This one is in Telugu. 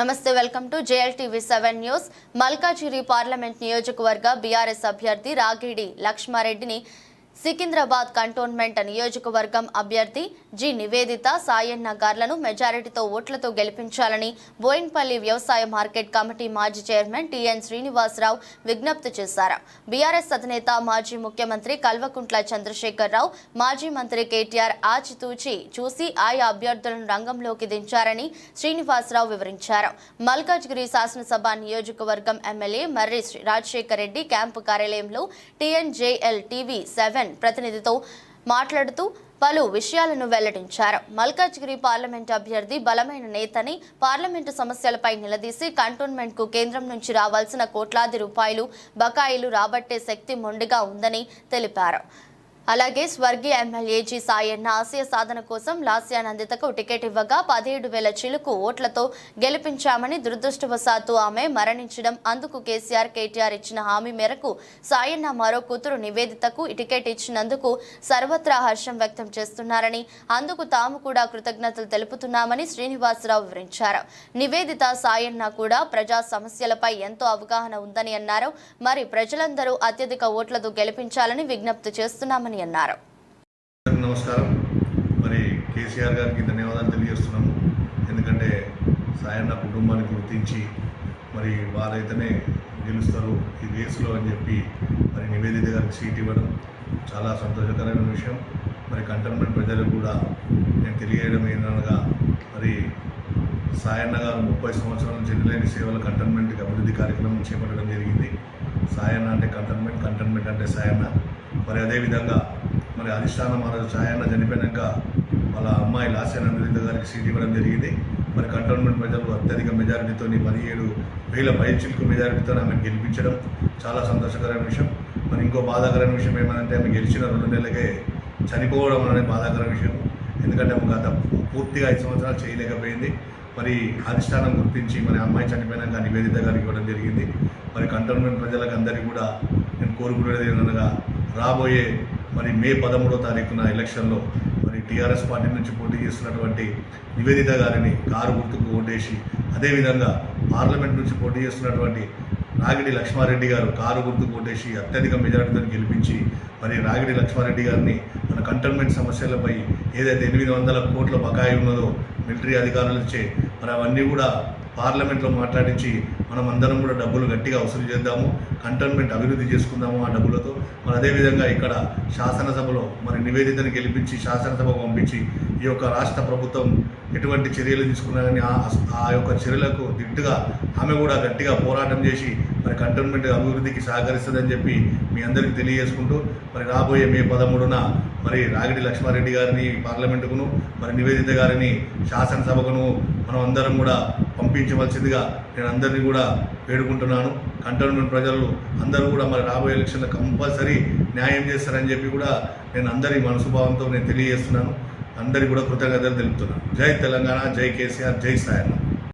నమస్తే welcome to JLTV seven news. Malkajgiri parliament నియోజకవర్గ బీఆర్ఎస్ అభ్యర్థి రాగిడి లక్ష్మారెడ్డిని సికింద్రాబాద్ కంటోన్మెంట్ నియోజకవర్గం అభ్యర్థి జి నివేదిత సాయన్న గార్లను మెజారిటీతో ఓట్లతో గెలిపించాలని బోయిన్పల్లి వ్యవసాయ మార్కెట్ కమిటీ మాజీ చైర్మన్ టిఎన్ శ్రీనివాసరావు విజ్ఞప్తి చేశారు. బీఆర్ఎస్ అధినేత మాజీ ముఖ్యమంత్రి కల్వకుంట్ల చంద్రశేఖరరావు మాజీ మంత్రి కేటీఆర్ ఆచితూచి చూసి ఆయా అభ్యర్థులను రంగంలోకి దించారని శ్రీనివాసరావు వివరించారు. మల్కాజ్గిరి శాసనసభ నియోజకవర్గం ఎమ్మెల్యే మర్రి శ్రీ- రాజశేఖర్ రెడ్డి క్యాంపు కార్యాలయంలో టీఎన్జేఎల్ టీవీ సెవెన్ ప్రతినిధితో మాట్లాడుతూ పలు విషయాలను వెల్లడించారు. మల్కాజ్గిరి పార్లమెంట్ అభ్యర్థి బలమైన నేతని పార్లమెంటు సమస్యలపై నిలదీసి కంటోన్మెంట్కు కేంద్రం నుంచి రావాల్సిన కోట్లాది రూపాయలు బకాయిలు రాబట్టే శక్తి మొండిగా ఉందని తెలిపారు. అలాగే స్వర్గీయ ఎమ్మెల్యే జి సాయన్న ఆశయ సాధన కోసం లాస్యానందితకు టికెట్ ఇవ్వగా పదిహేడు వేల చిలుకు ఓట్లతో గెలిపించామని దురదృష్టవశాత్తు ఆమె మరణించడం. అందుకు కేసీఆర్ కేటీఆర్ ఇచ్చిన హామీ మేరకు సాయన్న మరో కూతురు నివేదితకు టికెట్ ఇచ్చినందుకు సర్వత్రా హర్షం వ్యక్తం చేస్తున్నారని అందుకు తాము కూడా కృతజ్ఞతలు తెలుపుతున్నామని శ్రీనివాసరావు వివరించారు. నివేదిత సాయన్న కూడా ప్రజా సమస్యలపై ఎంతో అవగాహన ఉందని అన్నారు. మరి ప్రజలందరూ అత్యధిక ఓట్లతో గెలిపించాలని విజ్ఞప్తి చేస్తున్నామని అన్నారు. నమస్కారం. మరి కేసీఆర్ గారికి ధన్యవాదాలు తెలియజేస్తున్నాము. ఎందుకంటే సాయన్న కుటుంబాన్ని గుర్తించి మరి వారైతేనే గెలుస్తారు ఈ రేసులో అని చెప్పి మరి నివేదిత గారికి సీట్ ఇవ్వడం చాలా సంతోషకరమైన విషయం. మరి కంటోన్మెంట్ ప్రజలకు కూడా నేను తెలియజేయడం ఏంటనగా మరి సాయన్న గారు ముప్పై సంవత్సరాల నుంచి సేవల కంటోన్మెంట్కి అభివృద్ధి కార్యక్రమం చేపట్టడం జరిగింది. సాయన్న అంటే కంటోన్మెంట్ కంటోన్మెంట్ అంటే సాయన్న. మరి అదేవిధంగా మరి అధిష్టానం మహారాజు ఛాయన్న చనిపోయాక వాళ్ళ అమ్మాయి లాస్యానందిత గారికి సీట్ ఇవ్వడం జరిగింది. మరి కంటోన్మెంట్ ప్రజలు అత్యధిక మెజారిటీతో పదిహేడు వేల పైచిల్కు మెజారిటీతో ఆమె గెలిపించడం చాలా సంతోషకరమైన విషయం. మరి ఇంకో బాధాకరమైన విషయం ఏమంటే ఆమె గెలిచిన రెండు నెలలకే చనిపోవడం అనేది బాధాకర విషయం. ఎందుకంటే ఆమె గత పూర్తిగా ఐదు సంవత్సరాలు చేయలేకపోయింది. మరి అధిష్టానం గుర్తించి మరి అమ్మాయి చనిపోయినాక నివేదిత గారికి ఇవ్వడం జరిగింది. మరి కంటోన్మెంట్ ప్రజలకు అందరికీ కూడా నేను కోరుకునేది ఏంటనగా రాబోయే మరి మే పదమూడో తారీఖున ఎలక్షన్లో మరి టీఆర్ఎస్ పార్టీ నుంచి పోటీ చేస్తున్నటువంటి నివేదిత గారిని కారు గుర్తుకు ఓటేసి అదేవిధంగా పార్లమెంట్ నుంచి పోటీ చేస్తున్నటువంటి రాగిడి లక్ష్మారెడ్డి గారు కారు గుర్తు కొట్టేసి అత్యధిక మెజార్టీతో గెలిపించి మరి రాగిడి లక్ష్మారెడ్డి గారిని మన కంటోన్మెంట్ సమస్యలపై ఏదైతే ఎనిమిది వందల కోట్ల బకాయి ఉన్నదో మిలిటరీ అధికారులు మరి అవన్నీ కూడా పార్లమెంట్లో మాట్లాడించి మనం అందరం కూడా డబ్బులు గట్టిగా వసూలు చేద్దాము కంటోన్మెంట్ అభివృద్ధి చేసుకుందాము ఆ డబ్బులతో. మరి అదేవిధంగా ఇక్కడ శాసనసభలో మరి నివేదితను గెలిపించి శాసనసభకు పంపించి ఈ యొక్క రాష్ట్ర ప్రభుత్వం ఎటువంటి చర్యలు తీసుకున్నారని ఆ ఆ యొక్క చర్యలకు దిట్టుగా ఆమె కూడా గట్టిగా పోరాటం చేసి మరి కంటోన్మెంట్ అభివృద్ధికి సహకరిస్తుందని చెప్పి మీ అందరికీ తెలియజేసుకుంటూ మరి రాబోయే మే పదమూడున మరి రాగిడి లక్ష్మారెడ్డి గారిని పార్లమెంటుకును మరి నివేదిత గారిని శాసనసభకును మనం అందరం కూడా పంపించవలసిందిగా నేను అందరినీ కూడా వేడుకుంటున్నాను. కంటోన్మెంట్ ప్రజలు అందరూ కూడా మరి రాబోయే ఎలక్షన్లో కంపల్సరీ న్యాయం చేస్తారని చెప్పి కూడా నేను అందరి మనసుభావంతో నేను తెలియజేస్తున్నాను. అందరికీ కూడా కృతజ్ఞతలు తెలుపుతున్నాను. జై తెలంగాణ జై కేసీఆర్ జై సాయన్న